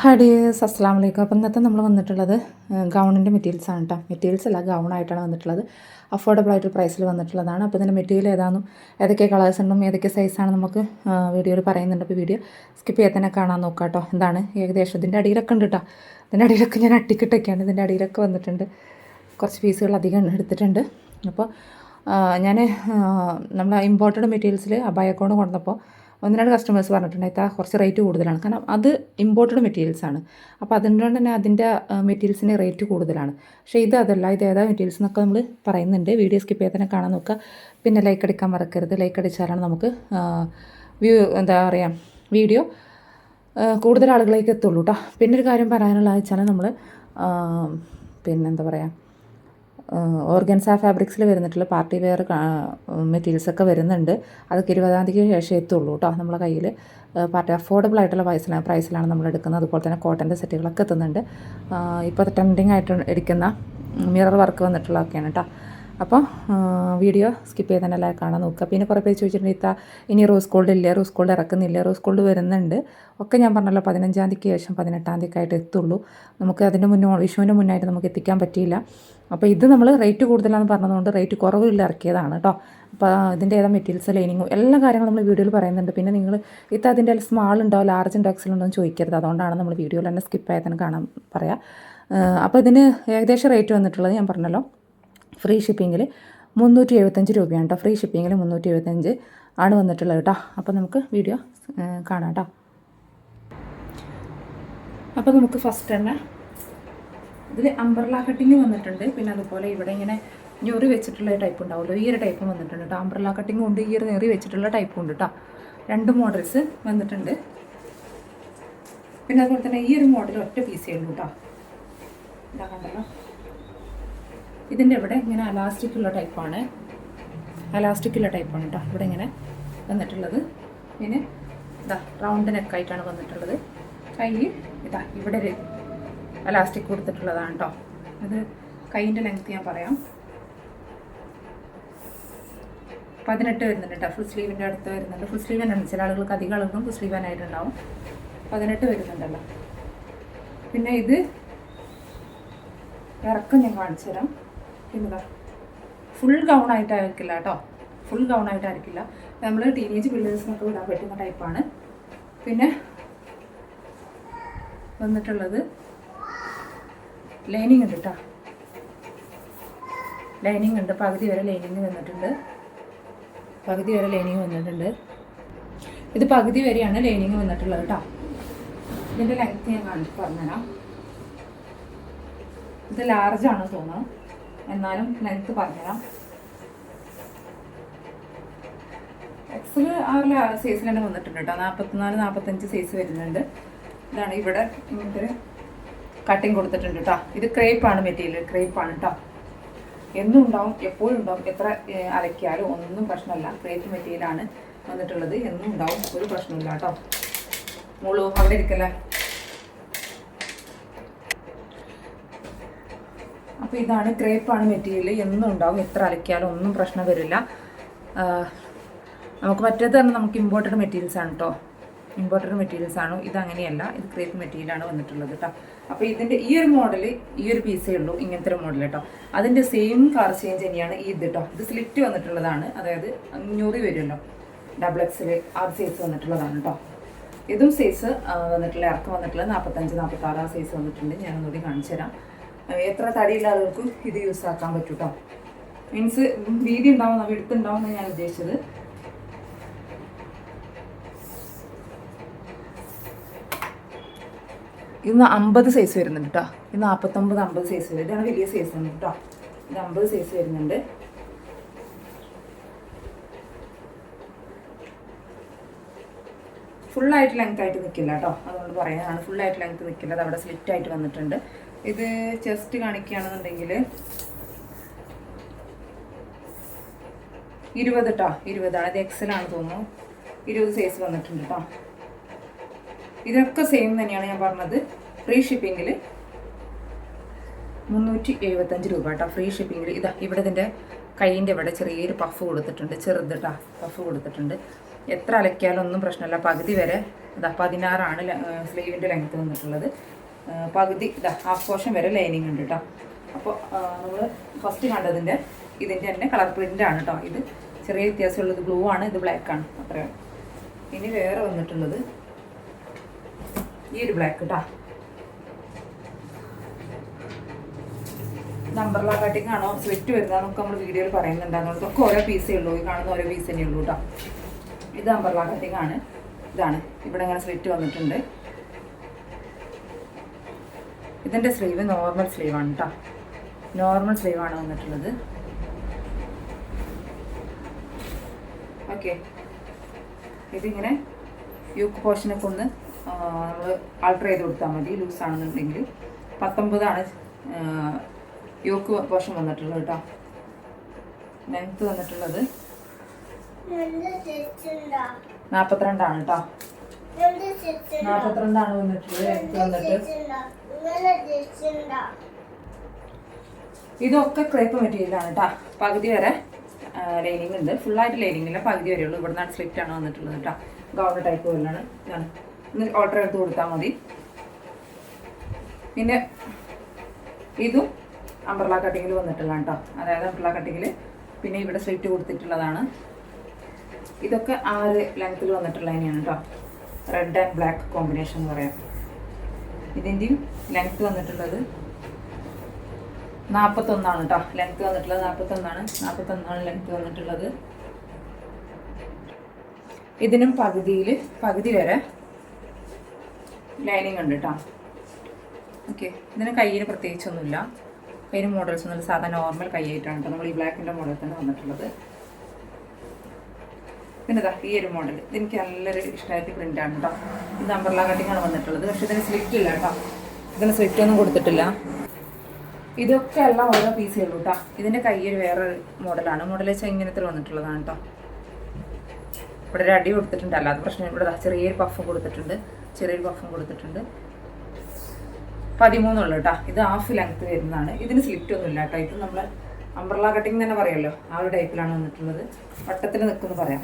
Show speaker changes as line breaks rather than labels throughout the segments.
Hi dears അസ്സാം വലൈക്കും അപ്പം ഇന്നത്തെ നമ്മൾ വന്നിട്ടുള്ളത് ഗൗണിന്റെ മെറ്റീരിയൽസ് ആണ് കേട്ടോ മെറ്റീരിയൽസ് അല്ല ഗൗൺ ആയിട്ടാണ് വന്നിട്ടുള്ളത്. അഫോർഡബിൾ ആയിട്ട് പ്രൈസിൽ വന്നിട്ടുള്ളതാണ്. അപ്പോൾ ഇതിന്റെ മെറ്റീരിയൽ ഏതാണെന്നും ഏതൊക്കെ കളേഴ്സ് ഉണ്ടും ഏതൊക്കെ സൈസാണ് നമുക്ക് വീഡിയോയിൽ പറയുന്നുണ്ട്. അപ്പോൾ വീഡിയോ സ്കിപ്പ് ചെയ്യാൻ തന്നെ കാണാൻ നോക്കാം കേട്ടോ എന്താണ്? ഏകദേശം ഇതിന്റെ അടിയിലൊക്കെ ഉണ്ട് കേട്ടോ ഇതിന്റെ അടിയിലൊക്കെ ഞാൻ അട്ടിക്കിട്ടൊക്കെയാണ്. ഇതിന്റെ അടിയിലൊക്കെ വന്നിട്ടുണ്ട്. കുറച്ച് പീസുകൾ അധികം എടുത്തിട്ടുണ്ട്. അപ്പോൾ ഞാൻ നമ്മൾ ഇമ്പോർട്ടഡ് മെറ്റീരിയൽസിൽ അബായക്കോണ്ട് കൊണ്ടുവന്നപ്പോൾ ഒന്ന് രണ്ട് കസ്റ്റമേഴ്സ് പറഞ്ഞിട്ടുണ്ടായി കുറച്ച് റേറ്റ് കൂടുതലാണ്. കാരണം അത് ഇമ്പോർട്ടഡ് മെറ്റീരിയൽസ് ആണ്. അപ്പോൾ അതുകൊണ്ട് തന്നെ അതിന്റെ മെറ്റീരിയൽസിന്റെ റേറ്റ് കൂടുതലാണ്. പക്ഷേ ഇത് അതല്ല ഇത് ഏതാ മെറ്റീരിയൽസ് എന്നൊക്കെ നമ്മൾ പറയുന്നുണ്ട്. വീഡിയോ സ്കിപ്പ് ചെയ്യാൻ തന്നെ കാണാൻ നോക്കുക. പിന്നെ ലൈക്ക് അടിക്കാൻ മറക്കരുത്. ലൈക്ക് അടിച്ചാലാണ് നമുക്ക് വ്യൂ എന്താ പറയുക വീഡിയോ കൂടുതൽ ആളുകളിലേക്ക് എത്തുള്ളൂ കേട്ടോ പിന്നെ ഒരു കാര്യം പറയാനുള്ള വെച്ചാൽ നമ്മൾ പിന്നെന്താ പറയുക ഓർഗൻസ ഫാബ്രിക്സിൽ വരുന്നിട്ടുള്ള പാർട്ടി വെയർ മെറ്റീരിയൽസൊക്കെ വരുന്നുണ്ട്. അതൊക്കെ ഇരുപതാം തീയതിക്ക് ശേഷം എത്തുള്ളൂ കേട്ടോ നമ്മളെ കയ്യിൽ പാർട്ടി അഫോർഡബിൾ ആയിട്ടുള്ള പ്രൈസിലാണ് പ്രൈസിലാണ് നമ്മൾ എടുക്കുന്നത്. അതുപോലെ തന്നെ കോട്ടന്റെ സെറ്റുകളൊക്കെ എത്തുന്നുണ്ട്. ഇപ്പോൾ ട്രെൻഡിങ് ആയിട്ട് എടുക്കുന്ന മിറർ വർക്ക് വന്നിട്ടുള്ളതൊക്കെയാണ് കേട്ടോ. അപ്പോൾ വീഡിയോ സ്കിപ്പ് ചെയ്ത് തന്നെ എല്ലാവരും കാണാൻ നോക്കുക. പിന്നെ കുറേ പേര് ചോദിച്ചിട്ടുണ്ട് ഇനി റോസ് ഗോൾഡ് ഇല്ല? റോസ് ഗോൾഡ് ഇറക്കുന്നില്ല? റോസ് ഗോൾഡ് വരുന്നുണ്ട്. ഒക്കെ ഞാൻ പറഞ്ഞല്ലോ പതിനഞ്ചാം തീയതിക്ക് ശേഷം പതിനെട്ടാം തീയതിക്കായിട്ട് എത്തുള്ളൂ. നമുക്ക് അതിന്റെ മുന്നോ വിഷുവിന്റെ മുന്നായിട്ട് നമുക്ക് എത്തിക്കാൻ പറ്റിയില്ല. അപ്പോൾ ഇത് നമ്മൾ റേറ്റ് കൂടുതലാണെന്ന് പറഞ്ഞതുകൊണ്ട് റേറ്റ് കുറവില്ല ഇറക്കിയതാണ് കേട്ടോ അപ്പോൾ ഇതിന്റെ ഏതാ മെറ്റീരിയൽസ് ലൈനിങ്ങും എല്ലാ കാര്യങ്ങളും നമ്മൾ വീഡിയോയിൽ പറയുന്നുണ്ട്. പിന്നെ നിങ്ങൾ ഇത് അതിന്റെ സ്മാൾ ഉണ്ടോ ലാർജ് ഉണ്ടോ എക്സൽ ഉണ്ടോ എന്ന് ചോദിക്കരുത്. അതുകൊണ്ടാണ് നമ്മൾ വീഡിയോയിൽ തന്നെ സ്കിപ്പ് ആയി തന്നെ കാണാൻ പറയാം. അപ്പോൾ ഇതിന് ഏകദേശം റേറ്റ് വന്നിട്ടുള്ളത് ഞാൻ പറഞ്ഞല്ലോ. ഫ്രീ ഷിപ്പിങ്ങിൽ മുന്നൂറ്റി എഴുപത്തഞ്ച് രൂപയാണ് കേട്ടോ ഫ്രീ ഷിപ്പിങ്ങിൽ മുന്നൂറ്റി എഴുപത്തഞ്ച് ആണ് വന്നിട്ടുള്ളത് കേട്ടോ അപ്പോൾ നമുക്ക് വീഡിയോ കാണാം കേട്ടോ അപ്പോൾ നമുക്ക് ഫസ്റ്റ് തന്നെ ഇതിൽ അംബർല കട്ടിങ് വന്നിട്ടുണ്ട്. പിന്നെ അതുപോലെ ഇവിടെ ഇങ്ങനെ ഞൊറി വെച്ചിട്ടുള്ള ടൈപ്പ് ഉണ്ടാവുമല്ലോ ഈ ഒരു ടൈപ്പും വന്നിട്ടുണ്ട് കേട്ടോ അംബർല കട്ടിങ് ഉണ്ട് ഈ ഒരു നേറി വെച്ചിട്ടുള്ള ടൈപ്പും ഉണ്ട് കേട്ടോ രണ്ട് മോഡൽസ് വന്നിട്ടുണ്ട്. പിന്നെ അതുപോലെ തന്നെ ഈ ഒരു മോഡൽ ഒറ്റ പീസേ ഉള്ളൂ കേട്ടോ ഇതാ ഇതിന്റെ ഇവിടെ ഇങ്ങനെ അലാസ്റ്റിക്കുള്ള ടൈപ്പാണ് അലാസ്റ്റിക്കുള്ള ടൈപ്പാണ് കേട്ടോ ഇവിടെ ഇങ്ങനെ വന്നിട്ടുള്ളത്. പിന്നെ ഇതാ റൗണ്ട് നെക്കായിട്ടാണ് വന്നിട്ടുള്ളത്. കൈ ഇതാ ഇവിടെ ഒരു അലാസ്റ്റിക് കൊടുത്തിട്ടുള്ളതാണ് കേട്ടോ അത് കൈയിന്റെ ലെങ്ത്ത് ഞാൻ പറയാം. പതിനെട്ട് വരുന്നുണ്ട് കേട്ടോ ഫുൾ സ്ലീവിന്റെ അടുത്ത് വരുന്നുണ്ട്. ഫുൾ സ്ലീവ് തന്നെയാണ് ചില ആളുകൾക്ക് അധികം ആളുകളും ഫുൾ സ്ലീവ് തന്നെയായിട്ടുണ്ടാവും പതിനെട്ട് വരുന്നുണ്ടല്ലോ. പിന്നെ ഇത് ഇറക്കം ഞാൻ കാണിച്ചു തരാം. പിന്നെതാ ഫുൾ ഗൗൺ ആയിട്ടായിരിക്കില്ല കേട്ടോ ഫുൾ ഗൗൺ ആയിട്ടായിരിക്കില്ല. നമ്മൾ ടീനേജ് പിള്ളേഴ്സിനൊക്കെ വിടാൻ പറ്റുന്ന ടൈപ്പാണ് പിന്നെ വന്നിട്ടുള്ളത് ലൈനിങ് ഉണ്ട് കേട്ടോ ലൈനിങ് ഉണ്ട്. പകുതി വരെ ലൈനിങ് വന്നിട്ടുണ്ട്. പകുതി വരെ ലൈനിങ് വന്നിട്ടുണ്ട്. ഇത് പകുതി വരെയാണ് ലൈനിങ് വന്നിട്ടുള്ളത് കേട്ടോ ഇതിന്റെ ലെങ്ത് ഞാൻ കാണിച്ച് പറഞ്ഞുതരാം. ഇത് ലാർജ് ആണ് തോന്നുന്നു എന്നാലും ലെങ്ത് പറഞ്ഞുതരാം. എക്സൽ ആ ഒരു സൈസിൽ തന്നെ വന്നിട്ടുണ്ട് കേട്ടോ നാൽപ്പത്തിനാല് നാൽപ്പത്തഞ്ച് സൈസ് വരുന്നുണ്ട്. ഇതാണ് ഇവിടെ ഇങ്ങനത്തെ കട്ടിങ് കൊടുത്തിട്ടുണ്ട് കേട്ടോ ഇത് ക്രേപ്പാണ് മെറ്റീരിയൽ ക്രേപ്പാണ് കേട്ടോ എന്നും ഉണ്ടാവും എപ്പോഴും ഉണ്ടാവും. എത്ര അലക്കിയാലും ഒന്നും പ്രശ്നമല്ല. ക്രേപ്പ് മെറ്റീരിയലാണ് വന്നിട്ടുള്ളത്. എന്നും ഉണ്ടാവും ഒരു പ്രശ്നമില്ല കേട്ടോ മുളു അവിടെ ഇരിക്കല്ലേ? അപ്പോൾ ഇതാണ് ക്രേപ്പാണ് മെറ്റീരിയൽ. എന്നും ഉണ്ടാവും എത്ര അലക്കിയാലും ഒന്നും പ്രശ്നം വരില്ല. നമുക്ക് മറ്റേത് തന്നെ നമുക്ക് ഇമ്പോർട്ടഡ് മെറ്റീരിയൽസ് ആണ് കേട്ടോ ഇമ്പോർട്ടഡ് മെറ്റീരിയൽസ് ആണോ? ഇത് അങ്ങനെയല്ല ഇത് ക്രേപ്പ് മെറ്റീരിയലാണ് വന്നിട്ടുള്ളത് കേട്ടോ അപ്പോൾ ഇതിന്റെ ഈ ഒരു മോഡൽ ഈ ഒരു പീസേ ഉള്ളൂ ഇങ്ങനത്തെ മോഡൽ കേട്ടോ അതിന്റെ സെയിം കളർ ചേഞ്ച് തന്നെയാണ് ഈ ഇത് കേട്ടോ ഇത് സ്ലിറ്റ് വന്നിട്ടുള്ളതാണ്. അതായത് അഞ്ഞൂറ് വരുമല്ലോ. ഡബിൾ എക്സിൽ ആ സൈസ് വന്നിട്ടുള്ളതാണ് കേട്ടോ ഇതും സൈസ് വന്നിട്ടുള്ള ഇറക്കം വന്നിട്ടുള്ള നാൽപ്പത്തഞ്ച് നാൽപ്പത്താറ് ആ സൈസ് വന്നിട്ടുണ്ട്. ഞാനൊന്നുകൂടി കാണിച്ചു തരാം. എത്ര തടിയുള്ള ആളുകൾക്കും ഇത് യൂസ് ആക്കാൻ പറ്റും കേട്ടോ മീൻസ് വീതി ഉണ്ടാവുന്ന വെടുത്തുണ്ടാവും എന്ന് ഞാൻ ഉദ്ദേശിച്ചത്. ഇന്ന് അമ്പത് സൈസ് വരുന്നുണ്ട് കേട്ടോ ഇന്ന് നാൽപ്പത്തൊമ്പത് അമ്പത് സൈസ് വരും. ഇതാണ് വലിയ സൈസ് തന്നെ കേട്ടോ ഇത് അമ്പത് സൈസ് വരുന്നുണ്ട്. ഫുള്ളായിട്ട് ലെങ്ത് ആയിട്ട് നിൽക്കില്ല കേട്ടോ അതുകൊണ്ട് പറയുന്നതാണ് ഫുള്ളായിട്ട് ലെങ്ത് നിൽക്കില്ല അത് അവിടെ സ്ലിറ്റ് ആയിട്ട് വന്നിട്ടുണ്ട്. ഇത് ചെസ്റ്റ് കാണിക്കുകയാണെന്നുണ്ടെങ്കിൽ ഇരുപത് കേട്ടോ ഇരുപതാണ് ഇത് എക്സലാണ് തോന്നുന്നു. ഇരുപത് സൈസ് വന്നിട്ടുണ്ട് കേട്ടോ ഇതൊക്കെ സെയിം തന്നെയാണ് ഞാൻ പറഞ്ഞത്. ഫ്രീ ഷിപ്പിങ്ങിൽ മുന്നൂറ്റി എഴുപത്തഞ്ച് രൂപ കേട്ടോ ഫ്രീ ഷിപ്പിങ്ങിൽ ഇതാ ഇവിടെ ഇതിന്റെ കൈയിന്റെ ഇവിടെ ചെറിയൊരു പഫ് കൊടുത്തിട്ടുണ്ട്. ചെറുത് പഫ് കൊടുത്തിട്ടുണ്ട്. എത്ര അലക്കിയാലും ഒന്നും പ്രശ്നമില്ല. പകുതി വരെ ഇതാ പതിനാറാണ് സ്ലീവിന്റെ ലെങ്ത്ത് വന്നിട്ടുള്ളത്. പകുതി ഇതാ ഹാഫ് പോർഷൻ വരെ ലൈനിങ് ഉണ്ട് കേട്ടോ അപ്പോൾ നമ്മൾ ഫസ്റ്റ് കണ്ടതിന്റെ ഇതിന്റെ തന്നെ കളർ പ്രിന്റ് ആണ് കേട്ടോ ഇത് ചെറിയ വ്യത്യാസമുള്ളത് ബ്ലൂ ആണ് ഇത് ബ്ലാക്ക് ആണ്. അത്രയാണ് ഇനി വേറെ വന്നിട്ടുള്ളത് ഈ ഒരു ബ്ലാക്ക് കേട്ടോ നമ്പർലാ കട്ടിങ് ആണോ സ്ലിറ്റ് വരുന്നതെന്നൊക്കെ നമ്മൾ വീഡിയോയിൽ പറയുന്നുണ്ടാകുന്നത് ഒക്കെ ഓരോ പീസേ ഉള്ളൂ. ഈ കാണുന്ന ഓരോ പീസ് തന്നെ ഉള്ളൂ കേട്ടോ ഇത് അമ്പർലാ കട്ടിങ് ആണ് ഇതാണ്. ഇവിടെ ഇങ്ങനെ സ്വെറ്റ് വന്നിട്ടുണ്ട്. ഇതിന്റെ സ്ലീവ് നോർമൽ സ്ലീവ് ആണ് കേട്ടോ നോർമൽ സ്ലീവ് ആണ് വന്നിട്ടുള്ളത്. ഓക്കെ ഇതിങ്ങനെ യൂക്ക് പോർഷനൊക്കെ ഒന്ന് നമ്മൾ ആൾട്ടർ ചെയ്ത് കൊടുത്താൽ മതി ലൂസ് ആണെന്നുണ്ടെങ്കിൽ പത്തൊമ്പതാണ് യോക്ക് പോർഷൻ വന്നിട്ടുള്ളത് കേട്ടോ. ലെങ്ത് വന്നിട്ടുള്ളത് നാൽപ്പത്തിരണ്ടാണ് കേട്ടോ. നാൽപ്പത്തിരണ്ടാണ് വന്നിട്ടുള്ളത് വന്നിട്ട്. ഇതൊക്കെ ക്രേപ്പ് മെറ്റീരിയലാണ് കേട്ടോ. പകുതി വരെ ലൈനിങ് ഉണ്ട്. ഫുള്ളായിട്ട് ലൈനിങ് ഇല്ല പകുതി വരെയുള്ളൂ ഇവിടുന്നാണ് സ്ലിറ്റ് ആണ് വന്നിട്ടുള്ളത് കേട്ടോ. ഗൗൺ ടൈപ്പ് പോലാണ് ഒന്ന് ഓർഡർ എടുത്ത് കൊടുത്താൽ മതി. പിന്നെ ഇതും അംബ്രല കട്ടിങ്ങിൽ വന്നിട്ടുള്ള കേട്ടോ അതായത് അംബ്രല കട്ടിങ്ങിൽ പിന്നെ ഇവിടെ സ്ലിറ്റ് കൊടുത്തിട്ടുള്ളതാണ്. ഇതൊക്കെ ആറ് ലെങ്ത്തിൽ വന്നിട്ടുള്ള തന്നെയാണ് കേട്ടോ റെഡ് ആൻഡ് ബ്ലാക്ക് കോമ്പിനേഷൻ എന്ന് പറയാം. ഇതിന്റെയും ലെങ്ത്ത് വന്നിട്ടുള്ളത് നാൽപ്പത്തൊന്നാണ് കേട്ടോ ലെങ്ത്ത് വന്നിട്ടുള്ളത് നാൽപ്പത്തൊന്നാണ് നാൽപ്പത്തൊന്നാണ് ലെങ്ത്ത് വന്നിട്ടുള്ളത്. ഇതിനും പകുതിയിൽ പകുതി വരെ ലൈനിങ് ഉണ്ട് കേട്ടോ ഓക്കെ. ഇതിന് കയ്യിന് പ്രത്യേകിച്ചൊന്നുമില്ല. അതിന് മോഡൽസ് ഒന്നും സാധാരണ നോർമൽ കൈയായിട്ടാണ് കേട്ടോ നമ്മൾ ഈ ബ്ലാക്കിന്റെ മോഡൽ തന്നെ വന്നിട്ടുള്ളത്. പിന്നെ ഇതാ ഈ ഒരു മോഡൽ. ഇതെനിക്ക് നല്ലൊരു ഇഷ്ടമായിട്ട് പ്രിന്റ് ആണ് കേട്ടോ ഇത് അമ്പർല കട്ടിങ്ങാണ് വന്നിട്ടുള്ളത്. പക്ഷെ ഇതിന് സ്ലിറ്റ് ഇല്ല കേട്ടോ ഇതിന് സ്ലിറ്റ് ഒന്നും കൊടുത്തിട്ടില്ല. ഇതൊക്കെ എല്ലാം ഓരോ പീസേ ഉള്ളൂ കേട്ടോ ഇതിന്റെ കയ്യിൽ വേറെ മോഡലാണ് മോഡൽ വെച്ചാൽ ഇങ്ങനത്തെ വന്നിട്ടുള്ളതാണ് കേട്ടോ ഇവിടെ ഒരു അടി കൊടുത്തിട്ടുണ്ട്. അല്ലാതെ പ്രശ്നം ഇവിടെ ചെറിയൊരു പഫ് കൊടുത്തിട്ടുണ്ട്. ചെറിയൊരു പഫും കൊടുത്തിട്ടുണ്ട്. പതിമൂന്നുള്ളൂ കേട്ടോ. ഇത് ഹാഫ് ലെങ്ത് വരുന്നതാണ്. ഇതിന് ഇല്ല കേട്ടോ. ഇത് നമ്മൾ അംബ്രല കട്ടിങ് തന്നെ പറയുമല്ലോ ആ ഒരു ടൈപ്പിലാണ് വന്നിട്ടുള്ളത്. വട്ടത്തിൽ നിൽക്കുമെന്ന് പറയാം.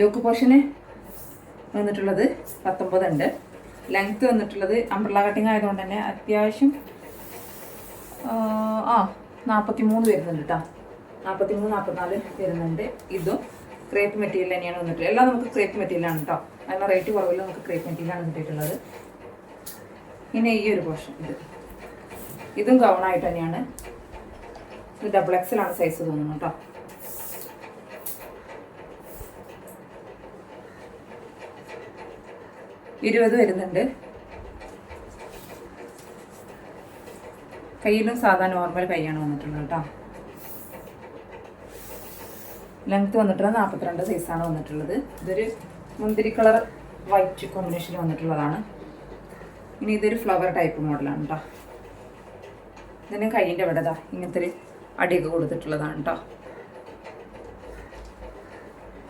യോക്ക് പോർഷന് വന്നിട്ടുള്ളത് പത്തൊമ്പത് ഉണ്ട് ലെങ്ത് വന്നിട്ടുള്ളത് അംബ്രല കട്ടിങ് ആയതുകൊണ്ട് തന്നെ അത്യാവശ്യം ആ നാൽപ്പത്തി മൂന്ന് വരുന്നുണ്ട് കേട്ടോ. നാൽപ്പത്തി മൂന്ന് നാൽപ്പത്തിനാല് വരുന്നുണ്ട്. ഇതും ക്രേപ്പ് മെറ്റീരിയൽ തന്നെയാണ് വന്നിട്ടുള്ളത്. എല്ലാം നമുക്ക് ക്രേപ്പ് മെറ്റീരിയലാണ് കേട്ടോ. അതിന് റേറ്റ് കുറവില്ല നമുക്ക് ക്രേപ്പ് മെറ്റീരിയലാണ് കിട്ടിയിട്ടുള്ളത്. പിന്നെ ഈ ഒരു പോർഷൻ ഇത്. ഇതും ഗൗണായിട്ട് തന്നെയാണ്. ഇത് ഡബിൾ എക്സലാണ് സൈസ് തോന്നുന്നത് കേട്ടോ ഇരുപത് വരുന്നുണ്ട്. കയ്യിലും സാധാ നോർമൽ കൈയാണ് വന്നിട്ടുള്ളത് കേട്ടോ ലെങ്ത് വന്നിട്ടുള്ളത് നാൽപ്പത്തിരണ്ട് സൈസാണ് വന്നിട്ടുള്ളത്. ഇതൊരു മുന്തിരി കളർ വൈറ്റ് കോമ്പിനേഷനിൽ വന്നിട്ടുള്ളതാണ്. ഇനി ഇതൊരു ഫ്ലവർ ടൈപ്പ് മോഡലാണ് കേട്ടോ ഇതിന് കൈയിന്റെ അവിടെ ദാ ഇങ്ങനത്തെ ഒരു അടിയൊക്കെ കൊടുത്തിട്ടുള്ളതാണ് കേട്ടോ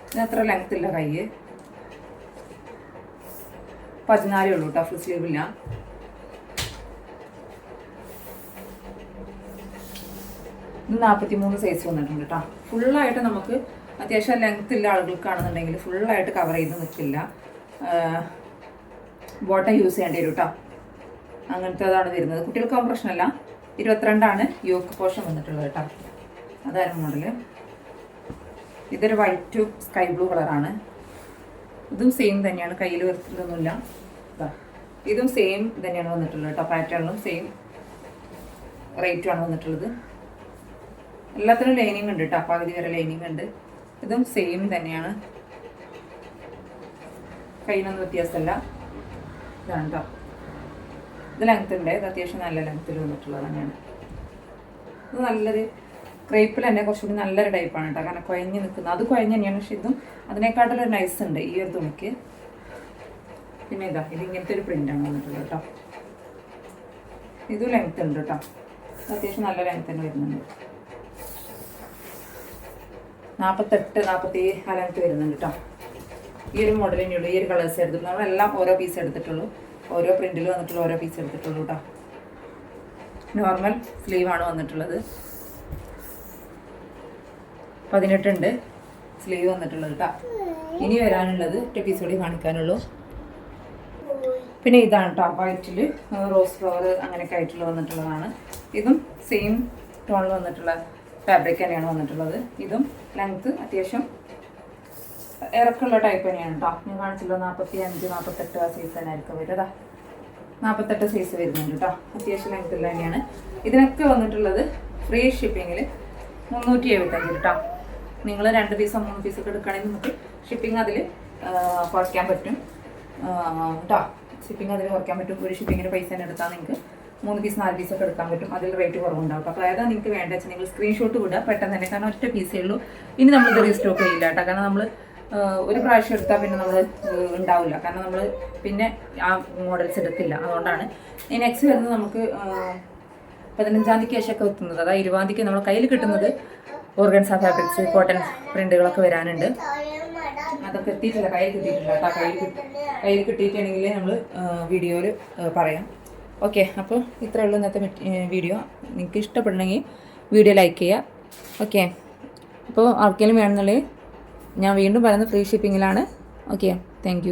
ഇതിന് അത്ര ലെങ്ത് ഇല്ല കൈ. പതിനാലേ ഉള്ളൂ കേട്ടോ ഫുൾ സ്ലീവില്ല നാൽപ്പത്തി മൂന്ന് സൈസ് വന്നിട്ടുണ്ട് കേട്ടോ ഫുള്ളായിട്ട് നമുക്ക് അത്യാവശ്യം ലെങ്ത് ഉള്ള ആളുകൾക്കാണെന്നുണ്ടെങ്കിൽ ഫുള്ളായിട്ട് കവർ ചെയ്ത് നിൽക്കില്ല ബോട്ടം യൂസ് ചെയ്യേണ്ടി വരും കേട്ടോ അങ്ങനത്തെ അതാണ് വരുന്നത്. കുട്ടികൾക്കാവും പ്രശ്നമല്ല ഇരുപത്തിരണ്ടാണ് യോക്ക് പോഷൻ വന്നിട്ടുള്ളത് കേട്ടോ അതായിരുന്നു മോഡൽ ഇതൊരു വൈറ്റ് സ്കൈ ബ്ലൂ കളറാണ് ഇതും സെയിം തന്നെയാണ്. കയ്യിൽ വരത്തിലൊന്നുമില്ല. ഇതും സെയിം തന്നെയാണ് വന്നിട്ടുള്ളത് കേട്ടോ പാറ്റേണിലും സെയിം റേറ്റുമാണ് വന്നിട്ടുള്ളത്. എല്ലാത്തിനും ലൈനിങ് ഉണ്ട് കേട്ടോ പകുതി വരെ ലൈനിങ് ഉണ്ട്. ഇതും സെയിം തന്നെയാണ്. കയ്യിനൊന്നും വ്യത്യാസമല്ല. ഇതാണ് ഇത് ലെങ്ത് ഉണ്ട്. ഇത് അത്യാവശ്യം നല്ല ലെങ്ത്തിൽ വന്നിട്ടുള്ളത് തന്നെയാണ്. ഇത് നല്ലൊരു ക്രേപ്പിൽ തന്നെ കുറച്ചുകൂടി നല്ലൊരു ടൈപ്പാണ് കേട്ടോ കാരണം കുഴഞ്ഞ് നിൽക്കുന്നത്. അത് കുഴഞ്ഞ് തന്നെയാണ്. പക്ഷെ ഇതും അതിനേക്കാട്ടിലൊരു നൈസ് ഉണ്ട് ഈ ഒരു തുണിക്ക്. പിന്നെ ഇതാ ഇത് ഇങ്ങനത്തെ ഒരു പ്രിന്റാണ് വന്നിട്ടുള്ളത് കേട്ടോ ഇതും ലെങ്ത് ഉണ്ട് കേട്ടോ അത്യാവശ്യം നല്ല ലെങ്ത് തന്നെ വരുന്നുണ്ട്. നാൽപ്പത്തെട്ട് നാൽപ്പത്തി ആ വരുന്നുണ്ട് കേട്ടോ ഈ ഒരു മോഡൽ തന്നെയുള്ളൂ ഈ ഒരു കളേഴ്സ് എടുത്തിട്ടുള്ളൂ. നമ്മളെല്ലാം ഓരോ പീസ് എടുത്തിട്ടുള്ളൂ. ഓരോ പ്രിന്റിൽ വന്നിട്ടുള്ള ഓരോ പീസ് എടുത്തിട്ടുള്ളൂ കേട്ടോ നോർമൽ സ്ലീവാണ് വന്നിട്ടുള്ളത്. പതിനെട്ടുണ്ട് സ്ലീവ് വന്നിട്ടുള്ളത് കേട്ടോ ഇനി വരാനുള്ളത് ഒറ്റ പീസ് കൂടി കാണിക്കാനുള്ളൂ. പിന്നെ ഇതാണ് കേട്ടോ വൈറ്റിൽ റോസ് ഫ്ലവർ അങ്ങനെയൊക്കെ ആയിട്ടുള്ള വന്നിട്ടുള്ളതാണ്. ഇതും സെയിം ടോണിൽ വന്നിട്ടുള്ള ഫാബ്രിക് തന്നെയാണ് വന്നിട്ടുള്ളത്. ഇതും ലെങ്ത്ത് അത്യാവശ്യം ഇറക്കുള്ള ടൈപ്പ് തന്നെയാണ് കേട്ടോ ഞാൻ കാണിച്ചല്ലോ നാൽപ്പത്തി അഞ്ച് നാൽപ്പത്തെട്ട് ആ സൈസ് തന്നെ ആയിരിക്കും വരുന്നത് നാൽപ്പത്തെട്ട് സൈസ് വരുന്നുണ്ട് കേട്ടോ അത്യാവശ്യം ലെങ്ത് ഉള്ള തന്നെയാണ്. ഇതിനൊക്കെ വന്നിട്ടുള്ളത് ഫ്രീ ഷിപ്പിങ്ങിൽ മുന്നൂറ്റി എഴുപത്തഞ്ച് കേട്ടോ നിങ്ങൾ രണ്ട് പീസോ മൂന്ന് പീസൊക്കെ എടുക്കുകയാണെങ്കിൽ നമുക്ക് ഷിപ്പിംഗ് അതിൽ കുറയ്ക്കാൻ പറ്റും. കേട്ടോ ഷിപ്പിംഗ് അതിൽ കുറയ്ക്കാൻ പറ്റും. ഒരു ഷിപ്പിങ്ങിന് പൈസ തന്നെ എടുത്താൽ നിങ്ങൾക്ക് മൂന്ന് പീസ് നാല് പീസൊക്കെ എടുക്കാൻ പറ്റും. അതിൽ റേറ്റ് കുറവുണ്ടാവും. അപ്പോൾ ഏതാ നിങ്ങൾക്ക് വേണ്ട വെച്ചാൽ നിങ്ങൾ സ്ക്രീൻഷോട്ട് വിടുക പെട്ടെന്ന് തന്നെ. കാരണം ഒറ്റ പീസേ ഉള്ളൂ. ഇനി നമ്മൾ നമ്മളിത് റീസ്റ്റോക്ക് ചെയ്യില്ല കേട്ടോ. കാരണം നമ്മൾ ഒരു പ്രാവശ്യം എടുത്താൽ പിന്നെ നമ്മൾ ഉണ്ടാവില്ല. കാരണം നമ്മൾ പിന്നെ ആ മോഡൽസ് എടുക്കില്ല അതുകൊണ്ടാണ്. നെക്സ്റ്റ് വരുന്നത് നമുക്ക് പതിനഞ്ചാം തീയതിക്ക് ശേഷമൊക്കെ എത്തുന്നത്. അതായത് ഇരുപതാം തീയതിക്ക് നമ്മൾ കയ്യിൽ കിട്ടുന്നത് ഓർഗൻസ ഫാബ്രിക്സ് കോട്ടൺ പ്രിന്റുകളൊക്കെ വരാനുണ്ട്. അതൊക്കെ എത്തിയിട്ടില്ല. കയ്യിൽ കിട്ടിയിട്ടില്ല കേട്ടോ. കയ്യിൽ കയ്യിൽ കിട്ടിയിട്ടുണ്ടെങ്കിൽ നമ്മൾ വീഡിയോയിൽ പറയാം. ഓക്കെ അപ്പോൾ ഇത്രയേ ഉള്ളൂ ഇന്നത്തെ വീഡിയോ. നിങ്ങൾക്ക് ഇഷ്ടപ്പെടണമെങ്കിൽ വീഡിയോ ലൈക്ക് ചെയ്യുക. ഓക്കെ അപ്പോൾ ആർക്കെങ്കിലും വേണമെന്നുള്ളത് ഞാൻ വീണ്ടും പറയുന്നത് ഫ്രീ ഷിപ്പിങ്ങിലാണ്. Okay thank